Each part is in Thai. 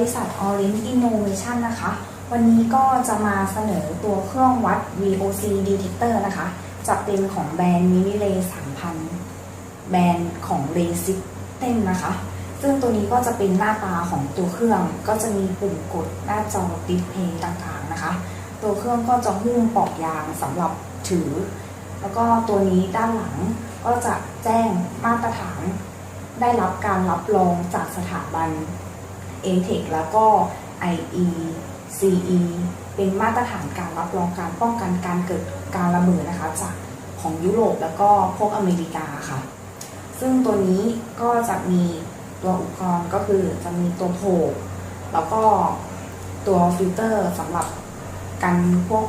ริษัท Orange Innovation นะคะ วันนี้ก็จะมาเสนอตัวเครื่องวัด VOC detector นะคะ จะเป็นของแบรนด์ Mini Ray 3000 แบรนด์ของ Ray System นะคะ ซึ่งตัวนี้ก็จะเป็นหน้าตาของตัวเครื่อง ก็จะมีปุ่มกดหน้าจอดิสเพย์ต่างๆนะคะ ตัวเครื่องก็จะหุ้มปอกยางสำหรับถือ แล้วก็ตัวนี้ด้านหลังก็จะแจ้งมาตรฐานได้รับการรับรองจากสถาบัน a t e c แล้วก็ IECE เป็นมาตรฐานการรับรองการป้องกันการเกิดการระเบิดนะคะจากของยุโรปแล้วก็พวกอเมริกาค่ะ ซึ่งตัวนี้ก็จะมีตัวอุปกรณ์ก็คือจะมีตัวโผล่แล้วก็ตัวฟิลเตอร์สำหรับกันพวก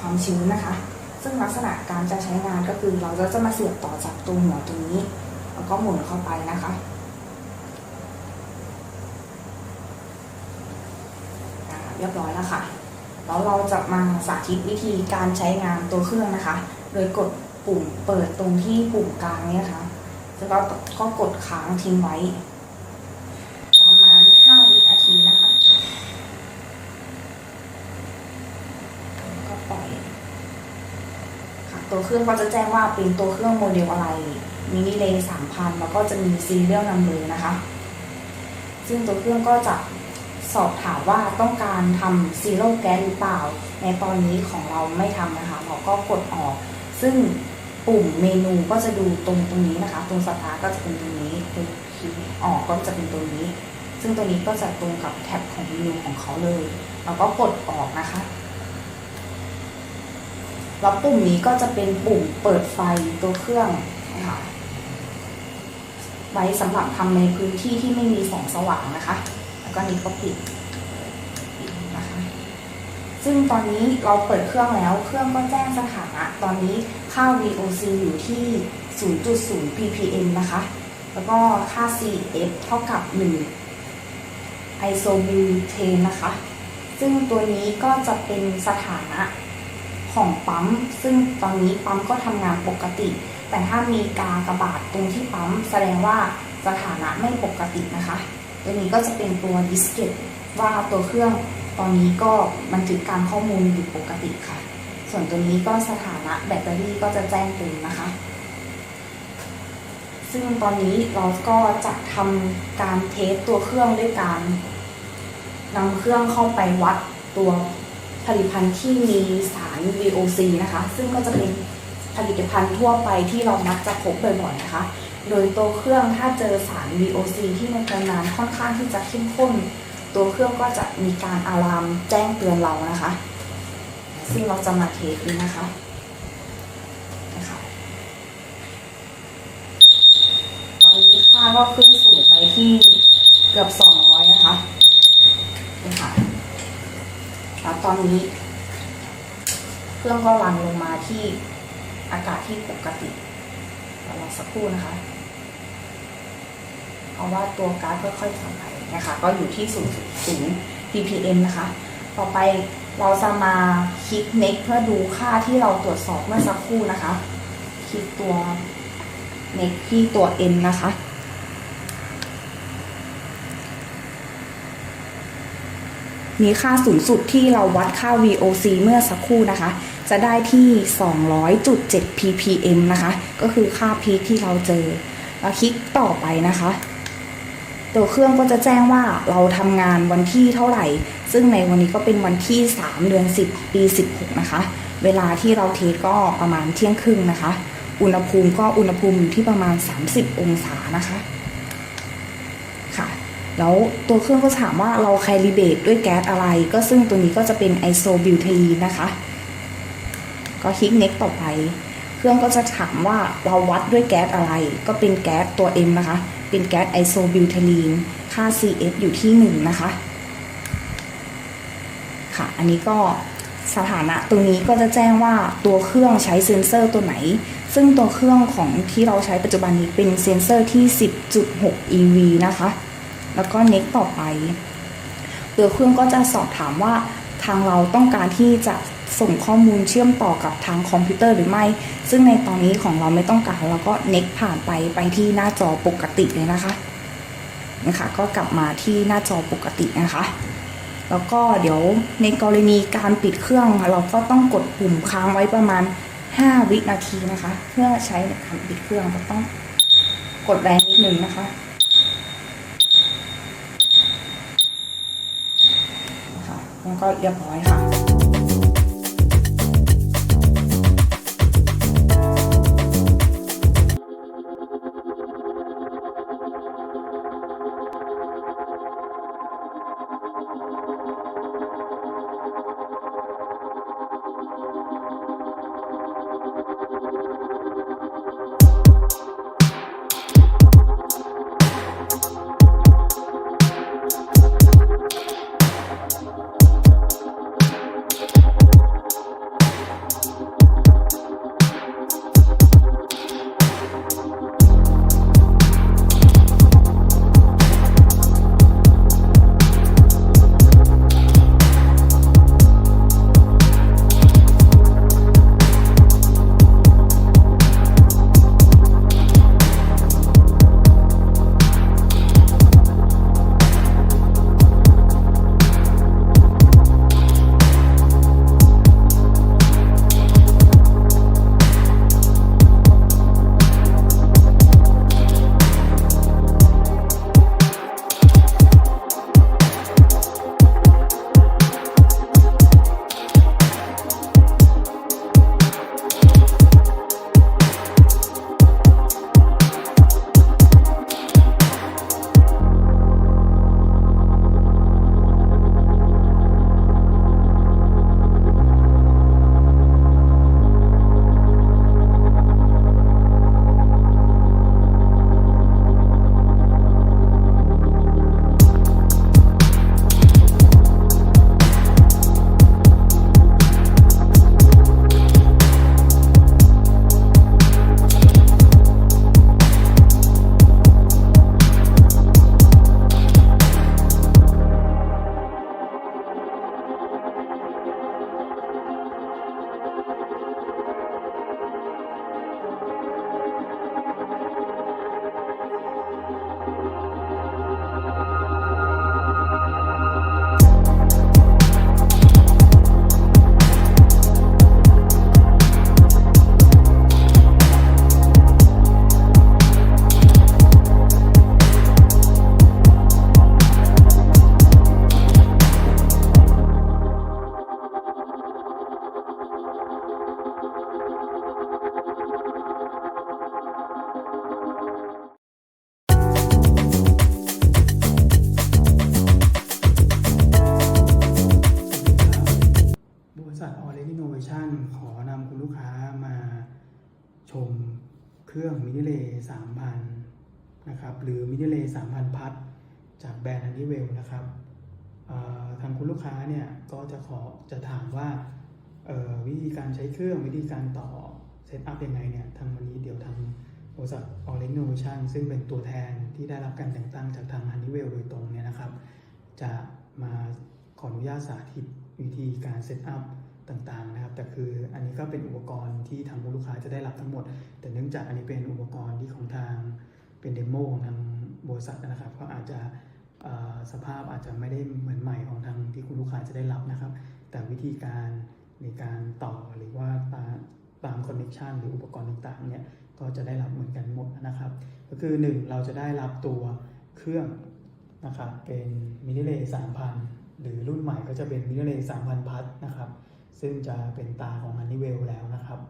ความชื้นนะคะ ซึ่งลักษณะการจะใช้งานก็คือเราจะจะมาเสียบต่อจากตัวหัวตรงนี้ แล้วก็หมุนเข้าไปนะคะอ่าเรียบร้อยแล้วค่ะ แล้วเราจะมาสาธิตวิธีการใช้งานตัวเครื่องนะคะ โดยกดปุ่มเปิดตรงที่ปุ่มกลางเนี่ยค่ะแล้วก็ก็กดค้างทิ้งไว้ ประมาณ 5 วินาทีนะคะก็ปล่อยค่ะตัวเครื่องก็จะแจ้งว่าเป็นตัวเครื่องโมเดลอะไรมินิเลย์สามพันแล้วก็จะมีซีเรียลนัมเบอร์นะคะ ซึ่งตัวเครื่องก็จะ สอบถามว่าต้องการทำซีโร่แก๊สหรือเปล่า ในตอนนี้ของเราไม่ทำนะคะเราก็กดออก ซึ่งปุ่มเมนูก็จะดูตรงตรงนี้นะคะ ตรงสตาร์ก็จะเป็นตรงนี้คือคีย์ออกก็จะเป็นตรงนี้ ซึ่งตัวนี้ก็จะตรงกับแท็บของเมนูของเขาเลย เราก็กดออกนะคะแล้วปุ่มนี้ก็จะเป็นปุ่มเปิดไฟตัวเครื่องนะคะไว้สำหรับทำในพื้นที่ที่ไม่มีแสงสว่างนะคะ ก็นี้ก็ปิดปิดนะคะซึ่งตอนนี้เราเปิดเครื่องแล้ว เครื่องก็แจ้งสถานะ ตอนนี้ค่า VOC อยู่ที่ 0.0 ppm นะคะ แล้วก็ค่า CF เท่ากับ 1 isobutane นะคะ ซึ่งตัวนี้ก็จะเป็นสถานะของปั๊ม ซึ่งตอนนี้ปั๊มก็ทำงานปกติ แต่ถ้ามีกากระบาดตรงที่ปั๊มแสดงว่าสถานะไม่ปกตินะคะ ตัวนี้ก็จะเป็นตัวดิสเกตว่าตัวเครื่องตอนนี้ก็บันทึกการข้อมูลอยู่ปกติค่ะ ส่วนตัวนี้ก็สถานะแบตเตอรี่ก็จะแจ้งเต็มนะคะ ซึ่งตอนนี้เราก็จะทำการเทสตัวเครื่องด้วยการนำเครื่องเข้าไปวัดตัวผลิตภัณฑ์ที่มีสาร VOC นะคะ ซึ่งก็จะเป็นผลิตภัณฑ์ทั่วไปที่เรามักจะพบบ่อยๆนะคะ โดยตัวเครื่องถ้าเจอสาร VOC ที่ในปริมาณค่อนข้างที่จะเข้มข้น ตัวเครื่องก็จะมีการอะลามแจ้งเตือนเรานะคะ ซึ่งเราจะมาเทสดูนะคะนะคะตอนนี้ค่าก็ขึ้นสูงไปที่เกือบ 200 นะคะนี่ค่ะแล้วตอนนี้ เครื่องก็รันลงมาที่อากาศที่ปกติรอสักครู่นะคะ เพราะว่าตัวก๊าซค่อยๆถอยไปนะคะ ก็อยู่ที่0 0 ppm นะคะ ต่อไปเราจะมาคลิก next เพื่อดูค่าที่เราตรวจสอบเมื่อสักครู่นะคะ คลิกตัว next ที่ตัว n นะคะมีค่าสูงสุดที่เราวัดค่า VOC เมื่อสักครู่นะคะ จะได้ที่ 200.7 ppm นะคะ ก็คือค่าพีคที่เราเจอแล้วคลิกต่อไปนะคะ ตัวเครื่องก็จะแจ้งว่าเราทำงานวันที่เท่าไหร่ ซึ่งในวันนี้ก็เป็นวันที่ 3 เดือน 10 ปี 16 นะคะ เวลาที่เราเทสก็ประมาณเที่ยงครึ่งนะคะ อุณหภูมิก็อุณหภูมิอยู่ที่ประมาณ 30 องศานะคะค่ะแล้วตัวเครื่องก็ถามว่าเราไคลิเบตด้วยแก๊สอะไร ก็ซึ่งตัวนี้ก็จะเป็นไอโซบิวเทลีนนะคะ ก็คลิก next ต่อไป เครื่องก็จะถามว่าเราวัดด้วยแก๊สอะไร ก็เป็นแก๊สตัว M นะคะ เป็นแก๊สไอโซบิวเทลีน ค่า CF อยู่ที่ 1 นะคะ ค่ะ อันนี้ก็สถานะตรงนี้ก็จะแจ้งว่าตัวเครื่องใช้เซ็นเซอร์ตัวไหน ซึ่งตัวเครื่องของที่เราใช้ปัจจุบันนี้เป็นเซ็นเซอร์ที่ 10.6 EV นะคะ แล้วก็ next ต่อไป ตัวเครื่องก็จะสอบถามว่าทางเราต้องการที่จะ ส่งข้อมูลเชื่อมต่อกับทางคอมพิวเตอร์หรือไม่ ซึ่งในตอนนี้ของเราไม่ต้องการเราก็ next ผ่านไปไปที่หน้าจอปกติเลยนะคะนะคะก็กลับมาที่หน้าจอปกตินะคะ แล้วก็เดี๋ยวในกรณีการปิดเครื่อง เราก็ต้องกดปุ่มค้างไว้ประมาณ 5 วินาทีนะคะ เพื่อใช้ในการปิดเครื่องก็ต้องกดแรงนิดนึงนะคะแล้วก็เรียบร้อยค่ะ เครื่องมินิเลย์3,000นะครับหรือมินิเลย์3,000พัทจากแบรนด์ Honeywell นะครับทางคุณลูกค้าเนี่ยก็จะขอจะถามว่าวิธีการใช้เครื่องวิธีการต่อเซตอัพยังไงเนี่ยทางวันนี้เดี๋ยวทางบริษัท o r e n Innovation ซึ่งเป็นตัวแทนที่ได้รับการแต่งตั้งจากทาง Honeywell โดยตรงเนี่ยนะครับ จะมาขออนุญาตสาธิตวิธีการเซตอัพ ต่างๆนะครับ แต่คืออันนี้ก็เป็นอุปกรณ์ที่ทางผู้ลูกค้าจะได้รับทั้งหมด แต่เนื่องจากอันนี้เป็นอุปกรณ์ที่ของทางเป็นเดโมของทางบริษัทนะครับ ก็อาจจะสภาพอาจจะไม่ได้เหมือนใหม่ของทางที่คุณลูกค้าจะได้รับนะครับ แต่วิธีการในการต่อหรือว่าตามตามคอนเน c ชันหรืออุปกรณ์ต่างๆเนี่ยก็จะได้รับเหมือนกันหมดนะครับ ก็คือ 1 เราจะได้รับตัวเครื่องนะครับเป็นมินิเลย์3,000หรือรุ่นใหม่ก็จะเป็นมินิเลย์3,000พัทนะครับ ซึ่งจะเป็นตาของ Honeywell แล้วนะครับ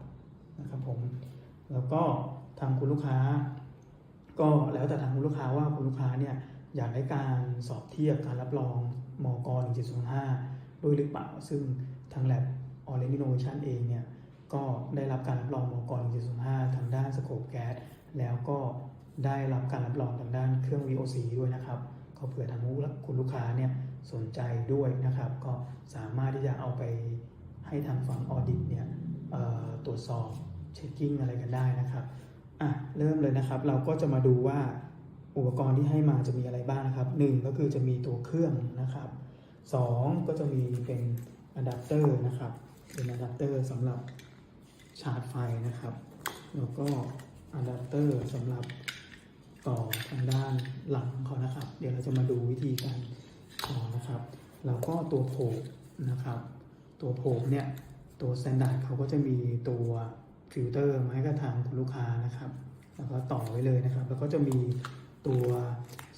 นะครับผมแล้วก็ทางคุณลูกค้า ก็แล้วแต่ทางคุณลูกค้าว่าคุณลูกค้าเนี่ยอยากได้การสอบเทียบการรับรองมก1705ด้วยหรือเปล่า ซึ่งทาง Lab o r e n Innovation เองเนี่ยก็ได้รับการรับรองมก1705ทางด้านสโคปแก๊สแล้วก็ได้รับการรับรองทางด้านเครื่อง VOC ด้วยนะครับ ก็เผื่อทางคุณลูกค้าเนี่ยสนใจด้วยนะครับ ก็สามารถที่จะเอาไป ให้ทางฝั่งออดิตเนี่ยตรวจสอบเช็คกิ้งอะไรกันได้นะครับอะเริ่มเลยนะครับ เราก็จะมาดูว่าอุปกรณ์ที่ให้มาจะมีอะไรบ้างนะครับหนึ่งก็คือจะมีตัวเครื่องนะครับสองก็จะมีเป็นอะแดปเตอร์นะครับ เป็นอะแดปเตอร์สำหรับชาร์จไฟนะครับ แล้วก็อะแดปเตอร์สำหรับต่อทางด้านหลังของเขานะครับ เดี๋ยวเราจะมาดูวิธีการต่อนะครับ แล้วก็ตัวโผล่นะครับ ตัวโผล่เนี่ย ตัว standard เขาก็จะมีตัวฟิลเตอร์มาให้กับทางคุณลูกค้านะครับ แล้วก็ต่อไว้เลยนะครับ แล้วก็จะมีตัว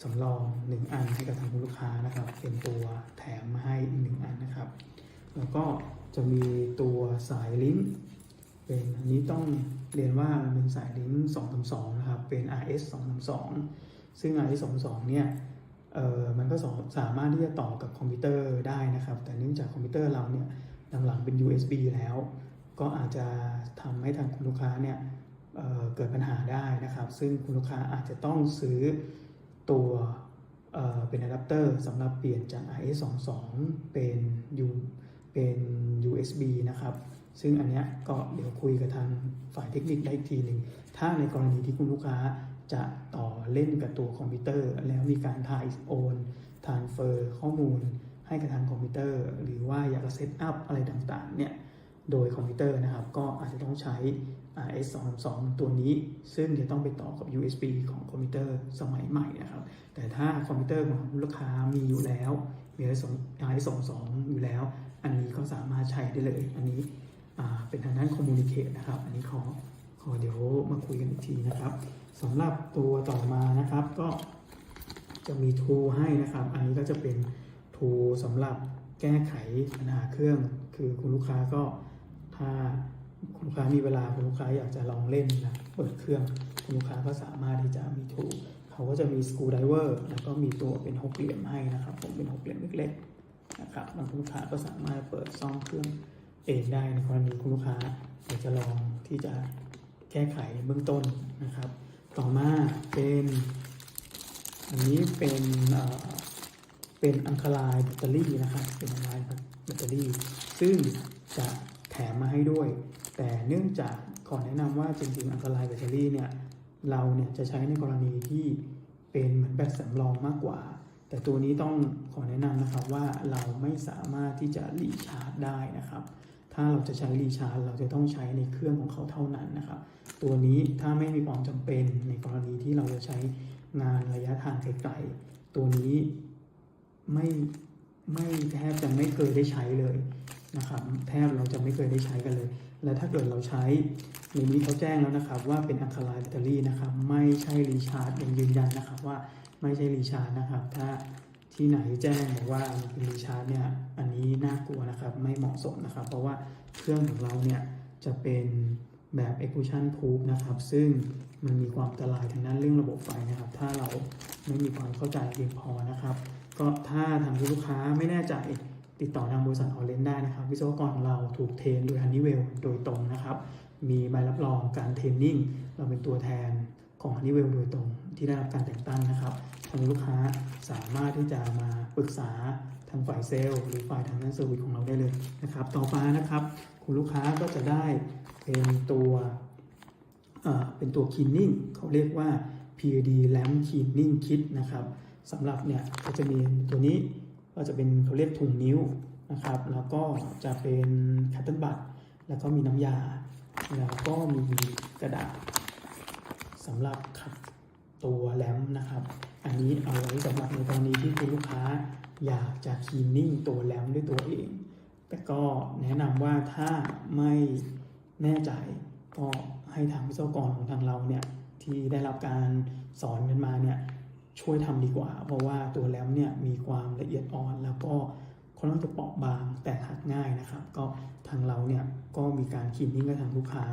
สำรองหนึ่งอันให้กับทางคุณลูกค้านะครับ เป็นตัวแถมมาให้อีกหนึ่งอันนะครับ แล้วก็จะมีตัวสายลิงก์เป็นอันนี้ต้องเรียนว่ามันเป็นสายลิงก์232นะครับ เป็น RS 232ซึ่ง RS 232เนี่ยเออมันก็สามารถที่จะต่อกับคอมพิวเตอร์ได้นะครับ แต่เนื่องจากคอมพิวเตอร์เราเนี่ย หลังๆเป็น USB แล้ว ก็อาจจะทำให้ทางคุณลูกค้าเนี่ยเเกิดปัญหาได้นะครับ ซึ่งคุณลูกค้าอาจจะต้องซื้อตัวเเป็นอะแดปเตอร์สำหรับเปลี่ยนจาก RS22 เป็น U เป็น USB นะครับ ซึ่งอันเนี้ยก็เดี๋ยวคุยกับทางฝ่ายเทคนิคได้อีกทีหนึ่ง ถ้าในกรณีที่คุณลูกค้าจะต่อเล่นกับตัวคอมพิวเตอร์ แล้วมีการถ่ายโอนทานเฟอร์ข้อมูล ให้กับทางคอมพิวเตอร์ หรือว่าอยากจะเซตอัพอะไรต่างๆเนี่ยโดยคอมพิวเตอร์นะครับ ก็อาจจะต้องใช้ RS 2 2ตัวนี้ ซึ่งจะต้องไปต่อกับ USB ของคอมพิวเตอร์สมัยใหม่นะครับ แต่ถ้าคอมพิวเตอร์ของลูกค้ามีอยู่แล้วมี RS22 อยู่แล้ว อันนี้ก็สามารถใช้ได้เลย อันนี้เป็นทางด้านคอมมูนิเคตนะครับ อันนี้ขอขอเดี๋ยวมาคุยกันอีกทีนะครับสำหรับตัวต่อมานะครับก็จะมี tool ให้นะครับ อันนี้ก็จะเป็น tool สำหรับแก้ไขปัญหาเครื่อง คือคุณลูกค้าก็ถ้าคุณลูกค้ามีเวลาคุณลูกค้าอยากจะลองเล่นนะเปิดเครื่องคุณลูกค้าก็สามารถที่จะมี tool เขาก็จะมี screwdriver แล้วก็มีตัวเป็นหกเหลี่ยมให้นะครับ ผมเป็นหกเหลี่ยมเล็กๆนะครับบางคุณลูกค้าก็สามารถเปิดซ่อมเครื่องเองได้ในกรณีคุณลูกค้าอยากจะลองที่จะแก้ไขเบื้องต้นนะครับ ต่อมาเป็น อันนี้เป็น เป็นอังคลายแบตเตอรี่นะครับเป็นอังคลายแบตเตอรี่ ซึ่งจะแถมมาให้ด้วย แต่เนื่องจากขอแนะนำว่าจริงๆอังคลายแบตเตอรี่เนี่ยเราเนี่ยจะใช้ในกรณีที่เป็นเหมือนแบตสำรองมากกว่า แต่ตัวนี้ต้องขอแนะนำนะครับว่าเราไม่สามารถที่จะรีชาร์จได้นะครับ ถ้าเราจะใช้รีชาร์จเราจะต้องใช้ในเครื่องของเขาเท่านั้นนะครับ ตัวนี้ถ้าไม่มีความจำเป็นในกรณีที่เราจะใช้งานระยะทางไกลๆตัวนี้ ไม่ไม่แทบจะไม่เคยได้ใช้เลยนะครับแทบเราจะไม่เคยได้ใช้กันเลย และถ้าเกิดเราใช้ในนี้เขาแจ้งแล้วนะครับ ว่าเป็นอังคารายแบตเตอรี่นะครับ ไม่ใช่รีชาร์จยังยืนยันนะครับว่าไม่ใช่รีชาร์จนะครับ ถ้าที่ไหนแจ้งบอกว่าเป็นรีชาร์จเนี่ยอันนี้น่ากลัวนะครับไม่เหมาะสมนะครับ เพราะว่าเครื่องของเราเนี่ยจะเป็นแบบ execution proof นะครับ ซึ่งมันมีความอันตรายทางด้านเรื่องระบบไฟนะครับ ถ้าเราไม่มีความเข้าใจเพียงพอนะครับ ก็ถ้าทางลูกค้าไม่แน่ใจติดต่อทางบริษัทออเลนได้นะครับ วิศวกรของเราถูกเทรนโดยฮันนี่เวลโดยตรงนะครับ มีใบรับรองการเทรนนิ่งเราเป็นตัวแทนของฮันนี่เวลโดยตรงที่ได้รับการแต่งตั้งนะครับทางลูกค้าสามารถที่จะมาปรึกษาทางฝ่ายเซลล์หรือฝ่ายทางด้านเซอร์วิสของเราได้เลยนะครับ ต่อมานะครับ คุณลูกค้าก็จะได้เป็นตัวเป็นตัว cleaning เขาเรียกว่า PAD lamp cleaning kit นะครับ สำหรับเนี่ยก็จะมีตัวนี้ก็จะเป็นเขาเรียกถุงนิ้วนะครับแล้วก็จะเป็นคัตเติลบัตแล้วก็มีน้ำยา แล้วก็มีกระดาษสำหรับขัดตัวแลมนะครับ อันนี้เอาไว้สำหรับในกรณีที่คุณลูกค้าอยากจะคลีนนิ่งตัวแลมด้วยตัวเอง แต่ก็แนะนำว่าถ้าไม่แน่ใจก็ให้ทางวิศวกรของทางเราเนี่ยที่ได้รับการสอนกันมาเนี่ย ช่วยทำดีกว่า เพราะว่าตัวแรมเนี่ยมีความละเอียดอ่อน แล้วก็ค่อนข้างจะเปราะบางแตกหักง่ายนะครับ ก็ทางเราเนี่ยก็มีการคลีนนิ่งกับทางลูกค้า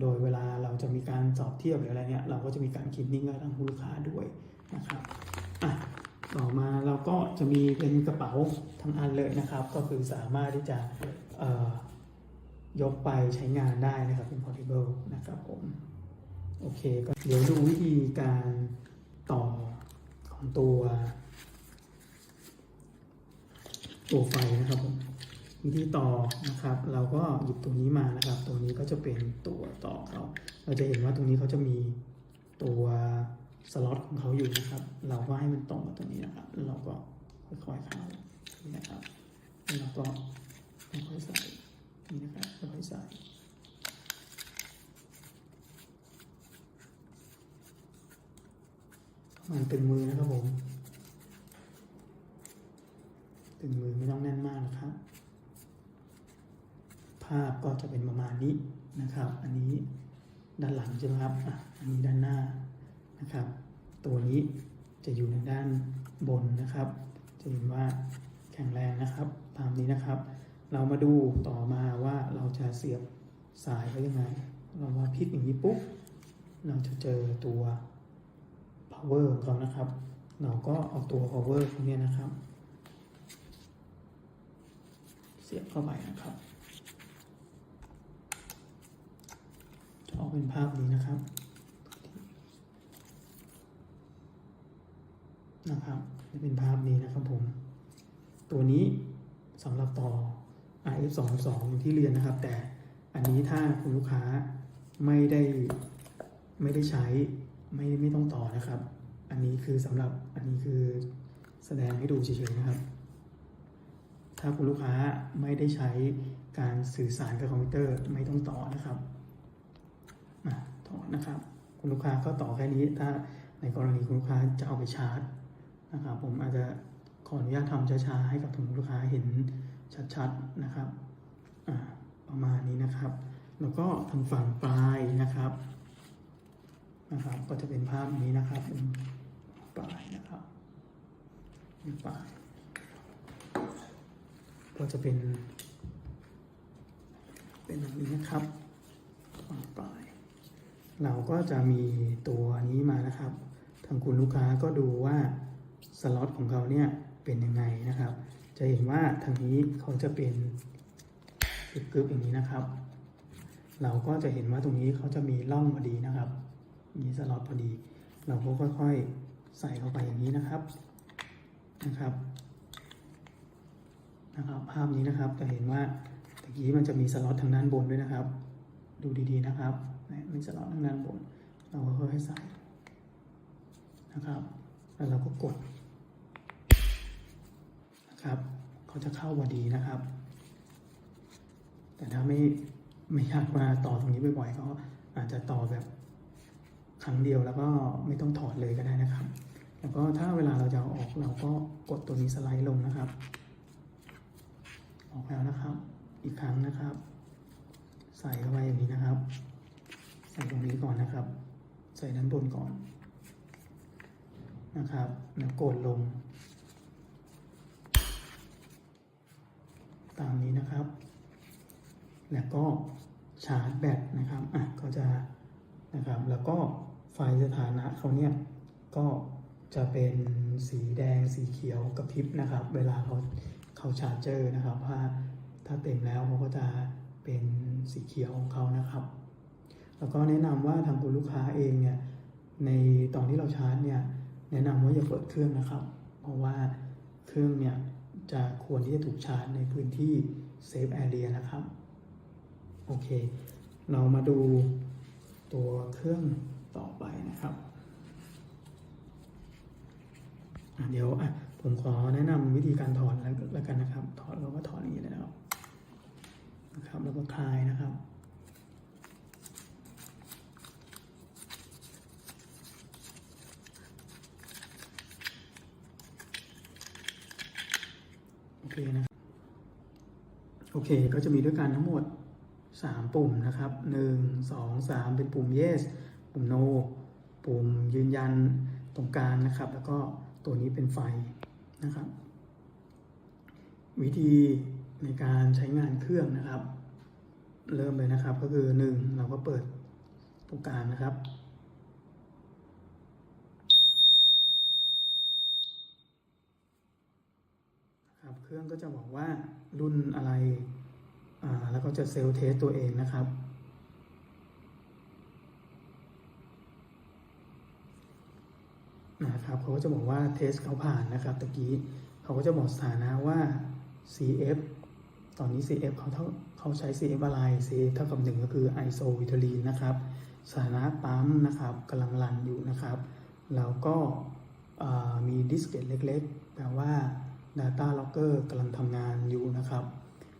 โดยเวลาเราจะมีการสอบเทียบหรืออะไรเนี่ยเราก็จะมีการคลีนนิ่งกับทางลูกค้าด้วยนะครับอะต่อมาเราก็จะมีเป็นกระเป๋าทั้งอันเลยนะครับ ก็คือสามารถที่จะเอ่อยกไปใช้งานได้นะครับเป็น portable นะครับผมโอเคก็เดี๋ยวดูวิธีการต่อ ของตัว ตัวไฟนะครับผมวิธีต่อนะครับ เราก็หยิบตัวนี้มานะครับ ตัวนี้ก็จะเป็นตัวต่อเขาเราจะเห็นว่าตรงนี้เขาจะมีตัวสล็อตของเขาอยู่นะครับ เราก็ให้มันตรงกับตรงนี้นะครับแล้วเราก็ค่อยๆเข้านี่นะครับแล้วเราก็ค่อยๆใส่นี่นะครับค่อยๆใส่ มันตึงมือนะครับผม ตึงมือไม่ต้องแน่นมากนะครับ ภาพก็จะเป็นประมาณนี้นะครับ อันนี้ด้านหลังใช่ไหมครับอะอันนี้ด้านหน้านะครับ ตัวนี้จะอยู่ในด้านบนนะครับ จะเห็นว่าแข็งแรงนะครับ ตามนี้นะครับ เรามาดูต่อมาว่าเราจะเสียบสายเขายังไง เรามาพลิกอย่างนี้ปุ๊บ เราจะเจอตัว power ของเขานะครับ เราก็เอาตัว power พวกนี้นะครับ เสียบเข้าไปนะครับจะออกเป็นภาพนี้นะครับนะครับจะเป็นภาพนี้นะครับผม ตัวนี้สำหรับต่อ RF 2 2อย่างที่เรียนนะครับ แต่อันนี้ถ้าคุณลูกค้าไม่ได้ไม่ได้ใช้ ไม่ไม่ต้องต่อนะครับ อันนี้คือสำหรับอันนี้คือแสดงให้ดูเฉยๆนะครับ ถ้าคุณลูกค้าไม่ได้ใช้การสื่อสารกับคอมพิวเตอร์ไม่ต้องต่อนะครับอะต่อนะครับ คุณลูกค้าก็ต่อแค่นี้ ถ้าในกรณีคุณลูกค้าจะเอาไปชาร์จนะครับ ผมอาจจะขออนุญาตทำช้าๆให้กับคุณลูกค้าเห็นชัดๆนะครับอ่าประมาณนี้นะครับ แล้วก็ทางฝั่งปลายนะครับ นะครับ ก็จะเป็นภาพนี้นะครับเป็นปลายนะครับเป็นปลาย ก็จะเป็น เป็นแบบนี้นะครับปลาย เราก็จะมีตัวนี้มานะครับ ทางคุณลูกค้าก็ดูว่าสล็อตของเขาเนี่ยเป็นยังไงนะครับ จะเห็นว่าทางนี้เขาจะเป็นกึบๆอย่างนี้นะครับ เราก็จะเห็นว่าตรงนี้เขาจะมีร่องพอดีนะครับ มีสล็อตพอดี เราก็ค่อยๆใส่เข้าไปอย่างนี้นะครับนะครับนะครับ ภาพนี้นะครับจะเห็นว่าตะกี้มันจะมีสล็อตทางด้านบนด้วยนะครับ ดูดีๆนะครับมีสล็อตทางด้านบน เราก็ค่อยๆใส่นะครับ แล้วเราก็กดนะครับเขาจะเข้าพอดีนะครับ แต่ถ้าไม่ไม่อยากมาต่อตรงนี้บ่อยๆก็อาจจะต่อแบบ ครั้งเดียวแล้วก็ไม่ต้องถอดเลยก็ได้นะครับ แล้วก็ถ้าเวลาเราจะเอาออกเราก็กดตัวนี้สไลด์ลงนะครับ ออกแล้วนะครับ อีกครั้งนะครับ ใส่เข้าไปอย่างนี้นะครับ ใส่ตรงนี้ก่อนนะครับ ใส่ด้านบนก่อนนะครับ แล้วกดลง ตามนี้นะครับ แล้วก็ชาร์จแบตนะครับ อะ ก็จะนะครับ แล้วก็ ไฟสถานะเขาเนี่ยก็จะเป็นสีแดงสีเขียวกระพริบนะครับ เวลาเขาเขาชาร์จเจอร์นะครับถ้าถ้าเต็มแล้วเขาก็จะเป็นสีเขียวของเขานะครับ แล้วก็แนะนำว่าทางคุณลูกค้าเองเนี่ยในตอนที่เราชาร์จเนี่ยแนะนำว่าอย่าเปิดเครื่องนะครับ เพราะว่าเครื่องเนี่ยจะควรที่จะถูกชาร์จในพื้นที่เซฟแอเรียนะครับ โอเค เรามาดูตัวเครื่อง ต่อไปนะครับเดี๋ยวผมขอแนะนำวิธีการถอดแล้วกันนะครับ ถอดเราก็ถอดอย่างนี้เลยนะครับนะครับ แล้วก็คลายนะครับโอเคนะโอเคก็จะมีด้วยกันทั้งหมด 3 ปุ่มนะครับ 1 2 3 เป็นปุ่ม yes ปุ่ม no ปุ่มยืนยันตรงกลางนะครับ แล้วก็ตัวนี้เป็นไฟนะครับ วิธีในการใช้งานเครื่องนะครับ เริ่มเลยนะครับก็คือ 1 เราก็เปิดตรงกลางนะครับครับเครื่องก็จะบอกว่ารุ่นอะไร แล้วก็จะเซลล์เทสตัวเองนะครับ นะครับเขาก็จะบอกว่าเทสเขาผ่านนะครับตะกี้เขาก็จะบอกสถานะว่า CF ตอนนี้ CF เขาเท่าเขาใช้ CF อะไร CF เท่ากับหนึ่งก็คือ iso วิตาลีนนะครับสถานะปั๊มนะครับกำลังรันอยู่นะครับแล้วก็มีดิสเกตเล็กๆ แปลว่า Data Logger กำลังทำงานอยู่นะครับ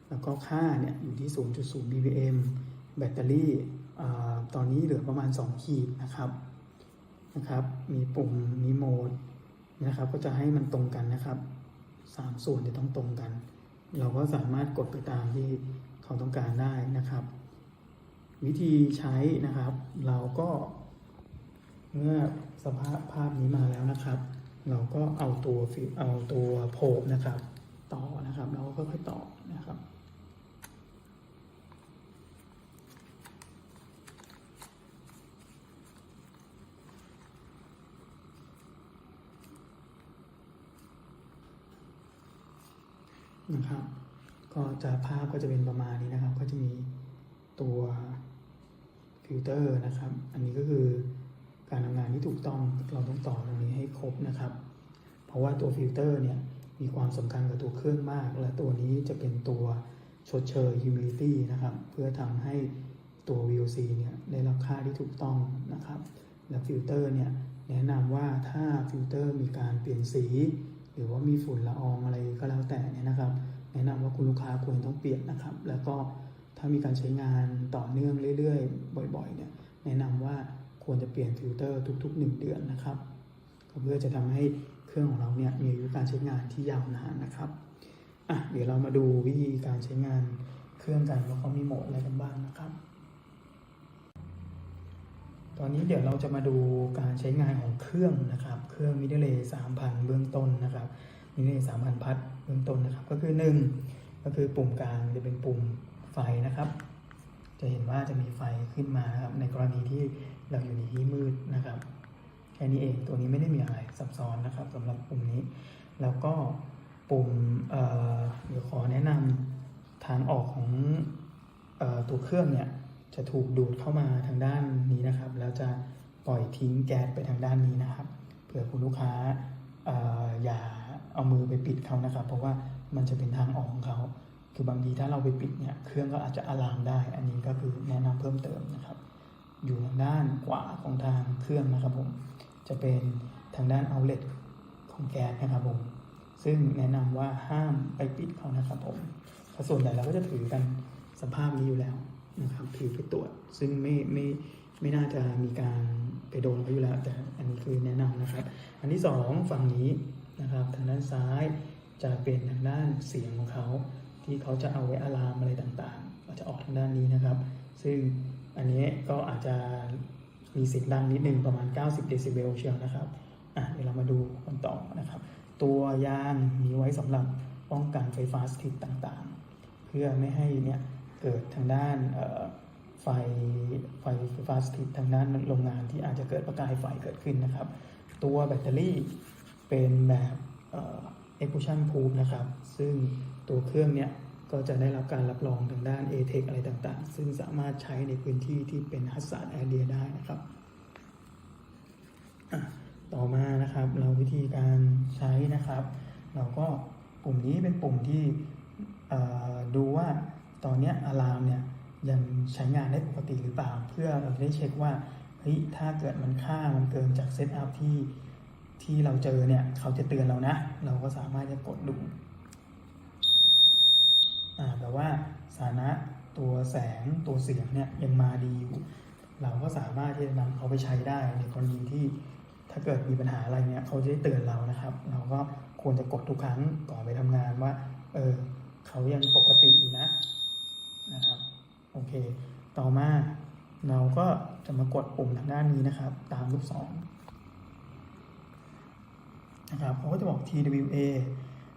แล้วก็ค่าเนี่ยอยู่ที่ 0.0 ppm แบตเตอรี่ตอนนี้เหลือประมาณ 2 ขีดนะครับ นะครับ มีปุ่ม มีโหมดนะครับ ก็จะให้มันตรงกันนะครับสามส่วนจะต้องตรงกัน เราก็สามารถกดไปตามที่เขาต้องการได้นะครับ วิธีใช้นะครับ เราก็เมื่อสภาพภาพนี้มาแล้วนะครับ เราก็เอาตัวเอาตัวโพบนะครับ ต่อนะครับ เราก็ค่อยๆต่อนะครับ นะครับ ก็จะภาพก็จะเป็นประมาณนี้นะครับ ก็จะมีตัวฟิลเตอร์นะครับ อันนี้ก็คือการทำงานที่ถูกต้องเราต้องต่อตรงนี้ให้ครบนะครับ เพราะว่าตัวฟิลเตอร์เนี่ยมีความสำคัญกับตัวเครื่องมาก และตัวนี้จะเป็นตัวชดเชย humidity นะครับ เพื่อทำให้ตัว VOC เนี่ยได้รับค่าที่ถูกต้องนะครับ และฟิลเตอร์เนี่ยแนะนำว่าถ้าฟิลเตอร์มีการเปลี่ยนสี หรือว่ามีฝุ่นละอองอะไรก็แล้วแต่เนี่ยนะครับ แนะนำว่าคุณลูกค้าควรต้องเปลี่ยนนะครับ แล้วก็ถ้ามีการใช้งานต่อเนื่องเรื่อยๆ บ่อย ๆ เนี่ยแนะนำว่าควรจะเปลี่ยนฟิลเตอร์ทุก ๆ 1 เดือนนะครับเพื่อจะทำให้เครื่องของเราเนี่ยมีอายุการใช้งานที่ยาวนานนะครับอะเดี๋ยวเรามาดูวิธีการใช้งานเครื่องกันว่าเขามีโหมดอะไรกันบ้างนะครับ ตอนนี้เดี๋ยวเราจะมาดูการใช้งานของเครื่องนะครับ เครื่องมิเดเลย์3,000เบื้องต้นนะครับมิเดเลย์3,000พัทเบื้องต้นนะครับ ก็คือ 1 ก็คือปุ่มกลางจะเป็นปุ่มไฟนะครับ จะเห็นว่าจะมีไฟขึ้นมาครับในกรณีที่เราอยู่ในที่มืดนะครับแค่นี้เองตัวนี้ไม่ได้มีอะไรซับซ้อนนะครับสำหรับปุ่มนี้ แล้วก็ปุ่มเอ่อเดี๋ยวขอแนะนำทางออกของออตัวเครื่องเนี่ย จะถูกดูดเข้ามาทางด้านนี้นะครับ แล้วจะปล่อยทิ้งแก๊สไปทางด้านนี้นะครับ เผื่อคุณลูกค้าอย่าเอามือไปปิดเขานะครับ เพราะว่ามันจะเป็นทางออกของเขา คือบางทีถ้าเราไปปิดเนี่ยเครื่องก็อาจจะอะลามได้ อันนี้ก็คือแนะนำเพิ่มเติมนะครับ อยู่ทางด้านขวาของทางเครื่องนะครับผม จะเป็นทางด้านเอาเล t ของแก๊สนะครับผม ซึ่งแนะนำว่าห้ามไปปิดเขานะครับผมส่วนใหญ่เราก็จะถือกันสภาพนี้อยู่แล้ว นะครับถือไปตรวจซึ่งไม่ไม่ไม่น่าจะมีการไปโดนเขาอยู่แล้ว แต่อันนี้คือแนะนำนะครับ อันที่สองฝั่งนี้นะครับทางด้านซ้ายจะเป็นทางด้านเสียงของเขาที่เขาจะเอาไว้อะลามอะไรต่างๆก็จะออกทางด้านนี้นะครับ ซึ่งอันนี้ก็อาจจะมีเสียงดังนิดนึงประมาณ 90 เดซิเบลเชียวนะครับอะเดี๋ยวเรามาดูกันต่อนะครับ ตัวยางมีไว้สำหรับป้องกันไฟฟ้าสถิตต่างๆ เพื่อไม่ให้เนี่ย กิดทางด้านไฟไฟไฟฟ้าสถิตทางด้านโรงงานที่อาจจะเกิดประกายไฟเกิดขึ้นนะครับ ตัวแบตเตอรี่เป็นแบบเอ่อ explosion proof นะครับ ซึ่งตัวเครื่องเนี่ยก็จะได้รับการรับรองทางด้าน a t e c อะไรต่างๆ ซึ่งสามารถใช้ในพื้นที่ที่เป็น hazard area ได้นะครับ ต่อมานะครับเราวิธีการใช้นะครับ เราก็ปุ่มนี้เป็นปุ่มที่ดูว่า ตอนนี้อะลามเนี่ยยังใช้งานได้ปกติหรือเปล่า เพื่อเราจะได้เช็คว่าเฮ้ยถ้าเกิดมันค่ามันเกินจากเซตอัพที่ที่เราเจอเนี่ยเขาจะเตือนเรานะ เราก็สามารถจะกดดูอ่าแต่ว่าสานะตัวแสงตัวเสียงเนี่ยยังมาดีอยู่ เราก็สามารถที่จะนำเขาไปใช้ได้ในกรณีที่ถ้าเกิดมีปัญหาอะไรเนี่ยเขาจะได้เตือนเรานะครับ เราก็ควรจะกดทุกครั้งก่อนไปทำงานว่าเออเขายังปกติอยู่นะ เค ต่อมาเราก็จะมากดปุ่มทางด้านนี้นะครับ ตามลูกศรนะครับเขาก็จะบอก TWA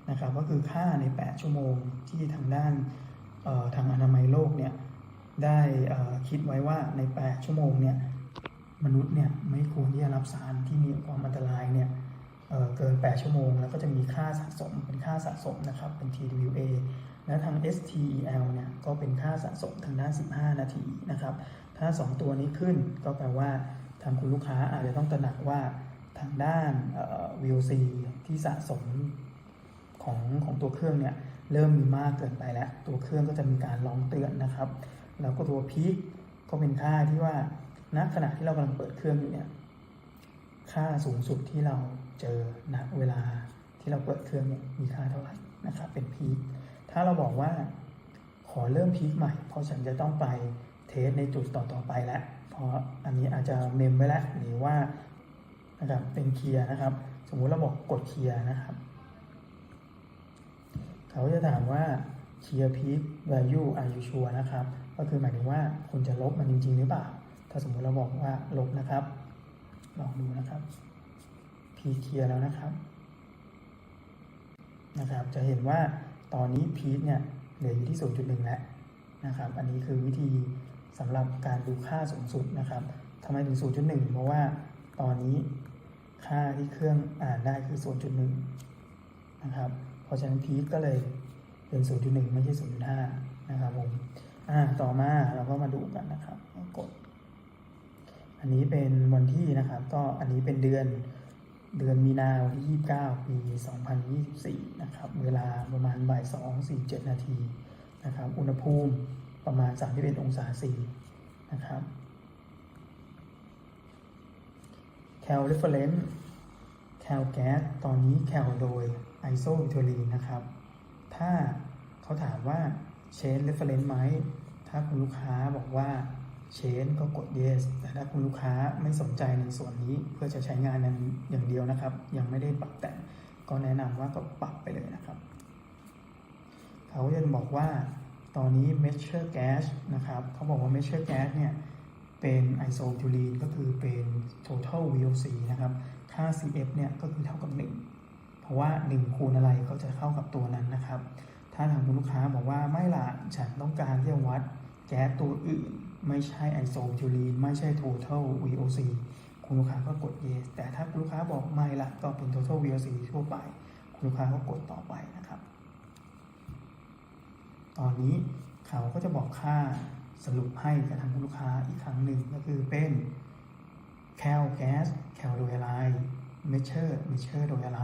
นะครับก็คือค่าใน 8 ชั่วโมงที่ทางด้านทางอนามัยโลกเนี่ยได้คิดไว้ว่าใน 8 ชั่วโมงเนี่ยมนุษย์เนี่ยไม่ควรที่จะรับสารที่มีความอันตรายเนี่ยเเกิน 8 ชั่วโมง แล้วก็จะมีค่าสะสมเป็นค่าสะสมนะครับเป็น TWA และทาง STEL เนี่ยก็เป็นค่าสะสมทางด้าน 15 นาทีนะครับ ถ้า 2 ตัวนี้ขึ้นก็แปลว่าทางคุณลูกค้าอาจจะต้องตระหนักว่าทางด้าน VOC ที่สะสมของของตัวเครื่องเนี่ยเริ่มมีมากเกินไปแล้ว ตัวเครื่องก็จะมีการร้องเตือนนะครับ แล้วก็ตัวพีคก็เป็นค่าที่ว่าณขณะที่เรากำลังเปิดเครื่องอยู่เนี่ยค่าสูงสุดที่เราเจอณเวลาที่เราเปิดเครื่องเนี่ยมีค่าเท่าไหร่นะครับเป็นพีค ถ้าเราบอกว่าขอเริ่มพีคใหม่ เพราะฉันจะต้องไปเทสในจุดต่อๆไปแล้วเพราะอันนี้อาจจะเมมไว้แล้วหรือว่านะครับเป็นเคลียร์นะครับ สมมุติเราบอกกดเคลียร์นะครับ เขาจะถามว่า clear peak value are you sure นะครับ ก็คือหมายถึงว่าคุณจะลบมันจริง ๆ หรือเปล่า ถ้าสมมุติเราบอกว่าลบนะครับ ลองดูนะครับ peak clear แล้วนะครับนะครับ จะเห็นว่า ตอนนี้ peak เนี่ยเหลืออยู่ที่ 0.1 แล้วนะครับ อันนี้คือวิธีสำหรับการดูค่าสูงสุดนะครับทำไมถึง 0.1 เพราะว่าตอนนี้ค่าที่เครื่องอ่านได้คือ 0.1 นะครับ เพราะฉะนั้น peak ก็เลยเป็น 0.1 ไม่ใช่ 0.5 นะครับผม อ่า ต่อมาเราก็มาดูกันนะครับ กด อันนี้เป็นวันที่นะครับ ก็อันนี้เป็นเดือน เดือนมีนาวันที่ 29 ปี 2024 นะครับ เวลาประมาณบ่าย2 4 7 นาทีนะครับ อุณหภูมิประมาณ 31 องศาซีนะครับ cal reference cal gas ตอนนี้ cal โดย isobutylene นะครับ ถ้าเขาถามว่า change reference ไหม ถ้าคุณลูกค้าบอกว่า change ก็กด yes แต่ถ้าคุณลูกค้าไม่สนใจในส่วนนี้เพื่อจะใช้งานนั้นอย่างเดียวนะครับ ยังไม่ได้ปรับแต่งก็แนะนำว่าก็ปรับไปเลยนะครับ เขาจะบอกว่าตอนนี้ measure gas นะครับเขาบอกว่า measure gas เนี่ยเป็น isobutylene ก็คือเป็น total VOC นะครับ ค่า CF เนี่ยก็คือเท่ากับ 1 เพราะว่า 1 คูณอะไรก็จะเข้ากับตัวนั้นนะครับ ถ้าทางคุณลูกค้าบอกว่าไม่ละฉันต้องการที่จะวัด แก๊สตัวอื่น ไม่ใช่ isobutylene ไม่ใช่ total VOC คุณลูกค้าก็กด yes แต่ถ้าคุณลูกค้าบอกไม่ละก็เป็น total VOC ทั่วไป คุณลูกค้าก็กดต่อไปนะครับ ตอนนี้เขาก็จะบอกค่าสรุปให้กับทางคุณลูกค้าอีกครั้งหนึ่งก็คือเป็น cal gas cal โดยอะไร measure measure โดยอะไร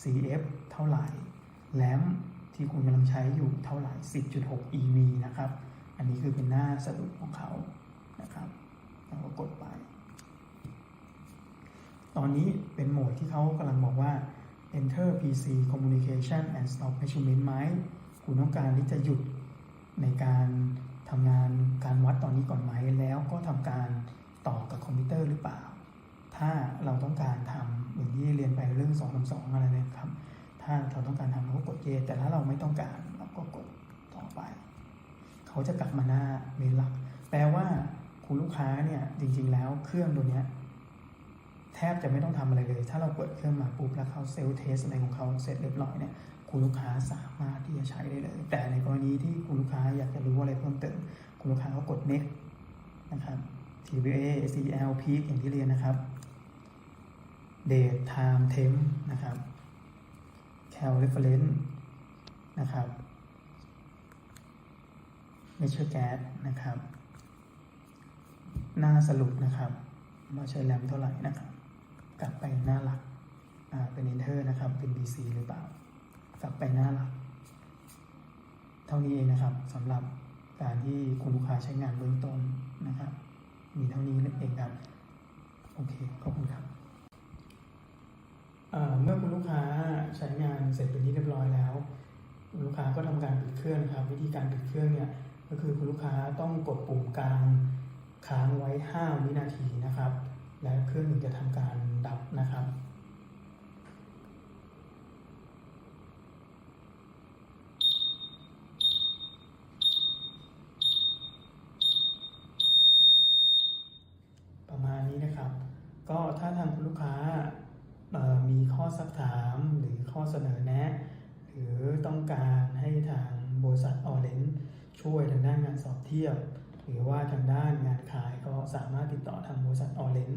cf เท่าไหร่ lamp ที่คุณกำลังใช้อยู่เท่าไหร่ 10.6 ev นะครับ อันนี้คือเป็นหน้าสรุปของเขานะครับแล้วก็กดไป ตอนนี้เป็นโหมดที่เขากำลังบอกว่า enter pc communication and stop measurement ไหมคุณต้องการที่จะหยุดในการทำงานการวัดตอนนี้ก่อนไหมแล้วก็ทำการต่อกับคอมพิวเตอร์หรือเปล่า ถ้าเราต้องการทำอย่างที่เรียนไปเรื่อง2อสองอะไรนะครับ ถ้าเราต้องการทำเราก็กดเยแต่ถ้าเราไม่ต้องการเราก็กดต่อไป เขาจะกลับมาหน้าเมนหลัก แปลว่าคุณลูกค้าเนี่ยจริง ๆ แล้วเครื่องตัวเนี้ยแทบจะไม่ต้องทำอะไรเลย ถ้าเราเปิดเครื่องมาปุ๊บแล้วเขาเซลล์เทสอะไรของเขาเสร็จเรียบร้อยเนี่ยคุณลูกค้าสามารถที่จะใช้ได้เลย แต่ในกรณีที่คุณลูกค้าอยากจะรู้อะไรเพิ่มเติม คุณลูกค้าก็กด next นะครับ TBA CL peak อย่างที่เรียนนะครับ date time temp นะครับ cal reference นะครับ measure gas นะครับ หน้าสรุปนะครับว่าใช้แรมเท่าไหร่นะครับ กลับไปหน้าหลักเป็น enter นะครับ เป็น BC หรือเปล่า กลับไปหน้าหลัก เท่านี้เองนะครับสำหรับการที่คุณลูกค้าใช้งานเบื้องต้นนะครับ มีเท่านี้เองครับ โอเค ขอบคุณครับ เมื่อคุณลูกค้าใช้งานเสร็จเป็นที่เรียบร้อยแล้ว คุณลูกค้าก็ทำการปิดเครื่องนะครับ วิธีการปิดเครื่องเนี่ย ก็คือคุณลูกค้าต้องกดปุ่มกลางค้างไว้ 5 วินาทีนะครับ และเครื่องถึงจะทำการดับนะครับประมาณนี้นะครับก็ถ้าทางคุณลูกค้ามีข้อสักถามหรือข้อเสนอแนะ หรือต้องการให้ทางบริษัทออเรน ช่วยทางด้านงานสอบเทียบ หรือว่าทางด้านงานขายก็สามารถติดต่อทางบริษัทออเรน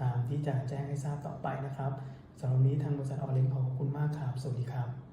ตามที่จะแจ้งให้ทราบต่อไปนะครับสำหรับนนี้ทางบริษัทออเรนขอขอบคุณมากครับ สวัสดีครับ